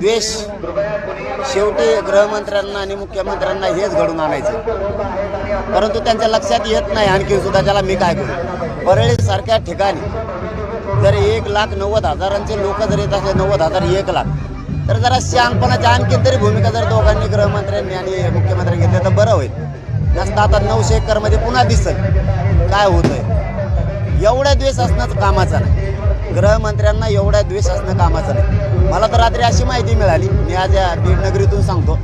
द्वेष. शेवटी गृहमंत्र्यांना आणि मुख्यमंत्र्यांना हेच घडून आणायचं. परंतु त्यांच्या लक्षात येत नाही आणखी सुद्धा त्याला मी काय करू? परळीसारख्या ठिकाणी जर एक लाख नव्वद हजारांचे लोक जर येत असले नव्वद हजार एक लाख तर जरा शहाणपणाची आणखी तरी भूमिका जर दोघांनी गृहमंत्र्यांनी आणि मुख्यमंत्र्यांनी घेतली तर बरं होईल. जास्त आता नऊशे एकरमध्ये पुन्हा दिसत काय होतंय? एवढा द्वेष असणंच कामाचा नाही. गृहमंत्र्यांना एवढा द्वेष असणं कामाचं नाही. रात्री अशी माहिती मिळाली. मी आज या बीड नगरीतून सांगतो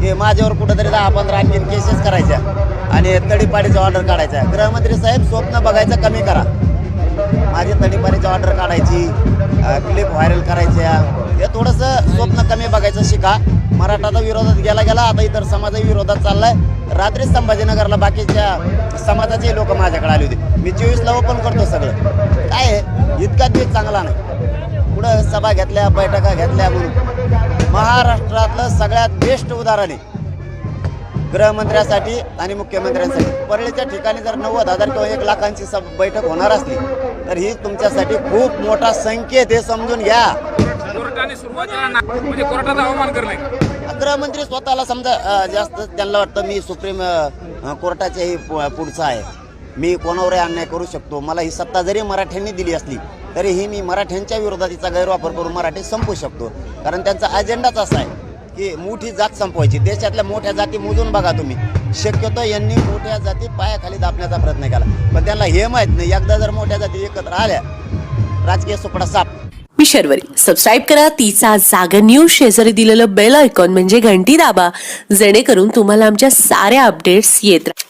की माझ्यावर कुठंतरी दहा पंधरा आणखी केसेस करायच्या आणि तडीपाडीचा ऑर्डर काढायचा गृहमंत्री साहेब स्वप्न बघायचं कमी करा. माझी तडीपाडीची ऑर्डर काढायची क्लिप व्हायरल करायच्या. हे थोडंसं स्वप्न कमी बघायचं शिका. मराठाचा विरोधात गेला गेला आता इतर समाजाच्या विरोधात चाललाय. रात्री संभाजीनगरला बाकीच्या समाजाचे लोक माझ्याकडे आले होते. मी चोवीसला ओपन करतो सगळं. काय आहे इतका दिवस चांगला नाही. पुढं सभा घेतल्या बैठका घेतल्या म्हणून. महाराष्ट्रातलं सगळ्यात बेस्ट उदाहरण आहे गृहमंत्र्यासाठी आणि मुख्यमंत्र्यांसाठी. परळीच्या ठिकाणी जर नव्वद हजार किंवा एक लाखांची सब बैठक होणार असली तर ही तुमच्यासाठी खूप मोठा संकेत हे समजून घ्या. म्हणजे गृहमंत्री स्वतःला समजा जास्त त्यांना वाटतं मी सुप्रीम कोर्टाच्याही पुढचा आहे. मी कोणावरही अन्याय करू शकतो. मला ही सत्ता जरी मराठ्यांनी दिली असली तरीही मी मराठ्यांच्या विरोधात तिचा गैरवापर करून मराठी संपू शकतो. कारण त्यांचा अजेंडाच असा आहे की मोठी जात संपवायची. देशातल्या मोठ्या जाती मोजून बघा तुम्ही. शक्यतो यांनी मोठ्या जाती पायाखाली दाबण्याचा प्रयत्न केला. पण त्यांना हे माहीत नाही. एकदा जर मोठ्या जाती एकत्र आल्या राजकीय सुपडा साप. मी शर्वरी. सबस्क्राईब करा. तिचा जागर न्यूज शेजारी दिलेलं बेल आयकॉन म्हणजे घंटी दाबा. जेणेकरून तुम्हाला आमच्या साऱ्या अपडेट्स येत राहतात